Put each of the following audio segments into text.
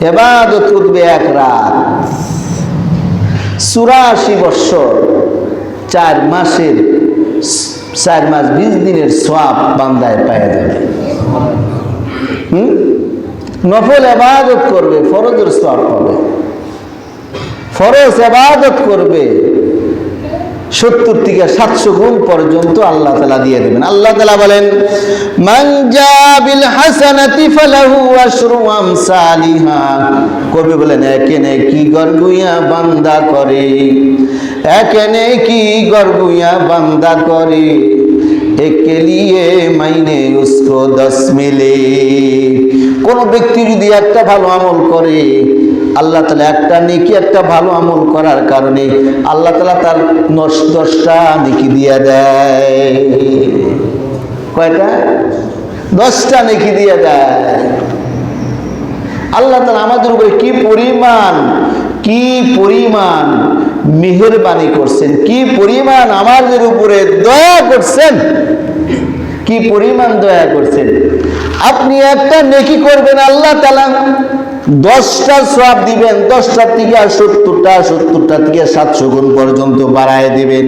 এবাদত করবে এক রাত। চুরাশি বৎসর, চার মাসের, চার মাস বিশ দিনের সোয়াব বান্দায় পাওয়া যাবে। হুম? নফল এবাদত করবে, ফরজের সোয়াব পাবে। ফরজ এবাদত করবে সত্তর থেকে সাতশো গুণ পর্যন্ত আল্লাহ তালা দিয়ে দেবেন। আল্লাহ তালা বলেন মানজা বিল হাসানাতি ফালাহু আশরু আমসালিহা। কবি বলেন একেনে কি গর্গুইয়া বান্দা করে একেনে কি গর্গুইয়া বান্দা করে, একে লিয়ে মাইনে উসকো দশ মিলে। কোন ব্যক্তি যদি একটা ভালো আমল করে আল্লাহ তালা একটা নেকি, একটা ভালো আমল করার কারণে আল্লাহ তালা তার নশ দশটা নেকি দিয়ে দেয়। কয়টা? দশটা নেকি দিয়ে দেয়। আল্লাহ তালা আমাদের উপরে কি পরিমাণ কি পরিমাণ মেহরবানি করছেন, কি পরিমাণ আমাদের উপরে দয়া করছেন, কি পরিমাণ দয়া করছেন। আপনি একটা নেকি করবেন আল্লাহ তালা দশটা সব দিবেন, দশটা থেকে আর সত্তরটা সত্তরটা থেকে সাতশো গুণ পর্যন্ত বাড়ায় দিবেন।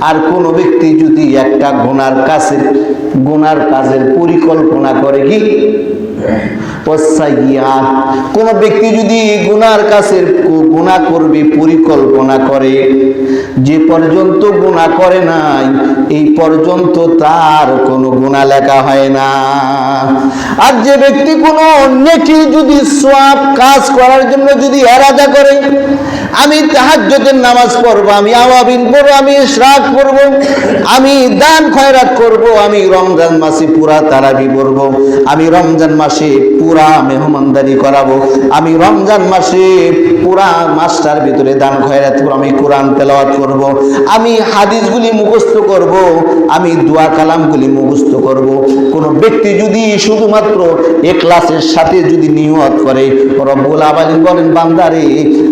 আর কোনো ব্যক্তি যদি একটা গোনার কাছে গোনার কাজের পরিকল্পনা করে কি? কোন ব্যক্তি যদি গুনার কাছে গুণা করবে, পরিকল্পনা করে, যে পর্যন্ত গুণা করে নাই, এই পর্যন্ত তার কোনো গুণা লেখা হয় না। আর যে ব্যক্তি কোনো নেকি যদি সব কাজ করার জন্য যদি এরাদা করে আমি তাহাজ্জুদের নামাজ পড়ব, আমি আওয়াবিন পড়ব, আমি শ্রাদ করব আমি দান খয়রাত করব, আমি রমজান মাসে পুরা তারাবি পড়ব, আমি রমজান মাসে পুরা মেহমানদারি করাবো, আমি রমজান মাসে পুরা মাসটার ভিতরে দান খয়রাত করব আমি কোরআন তেলাওয়াত করব, আমি হাদিসগুলি মুখস্থ করব, আমি দোয়া কালামগুলি মুখস্থ করব। কোন ব্যক্তি যদি শুধুমাত্র এক্লাসের সাথে যদি নিয়ত করে, রব্বুল আবালিন বলেন, বান্দারে,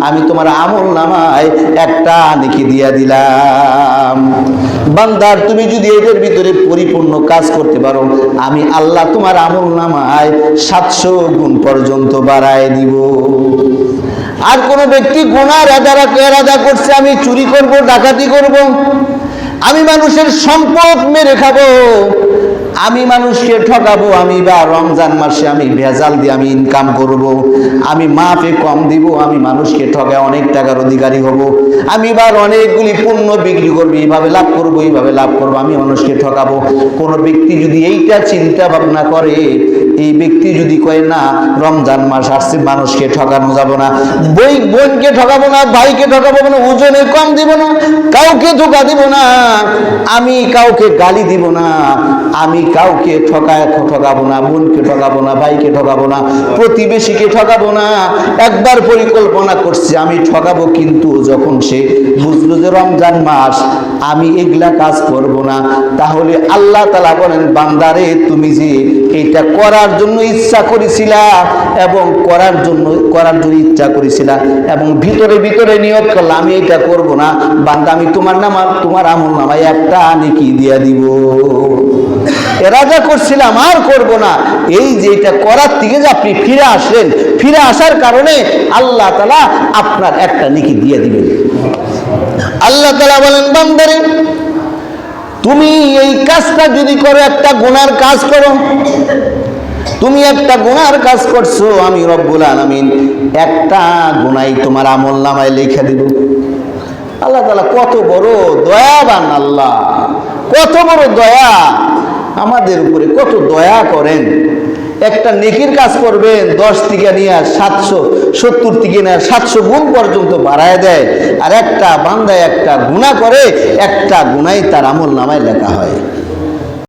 আমি তোমার আমল নামায় একটা নেকি দিয়া দিলাম। বান্দার, তুমি যদি এদের ভিতরে পরিপূর্ণ কাজ করতে পারো, আমি আল্লাহ তোমার আমল নামায় সাতশো গুণ পর্যন্ত বাড়ায় দিব। আর কোন ব্যক্তি গুনার এদারা এরাদা করছে, আমি চুরি করব, ডাকাতি করব? আমি মানুষের সম্পদ মেরে খাব। আমি মানুষকে ঠকাবো, আমি বা রমজান মাসে আমি ভেজাল দিয়ে আমি ইনকাম করব। আমি মাপে কম দিব, আমি মানুষকে ঠকায় অনেক টাকার অধিকারী হব। আমি এবার অনেকগুলি পণ্য বিক্রি করব, এইভাবে লাভ করব, এইভাবে লাভ করব, আমি মানুষকে ঠকাবো। কোনো ব্যক্তি যদি এইটা চিন্তা ভাবনা করে এই ব্যক্তি যদি কয়, না, রমজান মাস আসছে, মানুষকে ঠকানো যাব না। বই, বোনকে ঠকাবো না, ভাইকে ঠকাবো না, ওজনে কম দিব না, কাউকে ধোকা দিব না, আমি কাউকে গালি দিব না, আমি কাউকে ঠকায় ঠকাবো না, বোনকে ঠকাবো না, ভাইকে ঠকাবো না, প্রতিবেশীকে ঠকাবো না। একবার পরিকল্পনা করছি, আমি ঠকাবো কিন্তু যখন সে বুঝলো যে রমজান মাস, আমি এগুলা কাজ করব না। তাহলে আল্লাহ তালা বলেন, বান্দারে, তুমি যে এটা করার জন্য ইচ্ছা করেছিলা এবং করার জন্য করার জন্য ইচ্ছা করেছিলা এবং ভিতরে ভিতরে নিয়োগ করলাম আমি এটা করব না। বান্দা, আমি তোমার নাম তোমার আমল নামায় একটা নেকি দিয়া দিব। এরাজা করছিলাম, আর করব না। এই যে এটা করার থেকে যে আপনি ফিরে আসলেন, ফিরে আসার কারণে আল্লাহ তালা আপনার একটা নেকি দিয়ে দিবেন। আল্লাহ তালা বলেন, বান্দারে, তুমি এই কাজটা যদি করো, একটা গুনার কাজ করো। তুমি একটা গুনার কাজ করছ, আমি রব্বুল আলামিন একটা গুনাই তোমার আমল নামায় লিখে দিব। আল্লাহ তালা কত বড় দয়াবান আল্লাহ, কত বড় দয়া। আমাদের উপরে কত দয়া করেন। একটা নেকির কাজ করবেন, দশ থেকে নিয়ে সাতশো, সত্তর থেকে নিয়ে সাতশো গুণ পর্যন্ত বাড়ায় দেয়। আর একটা বান্দায় একটা গুণা করে, একটা গুণাই তার আমল নামায় লেখা হয়।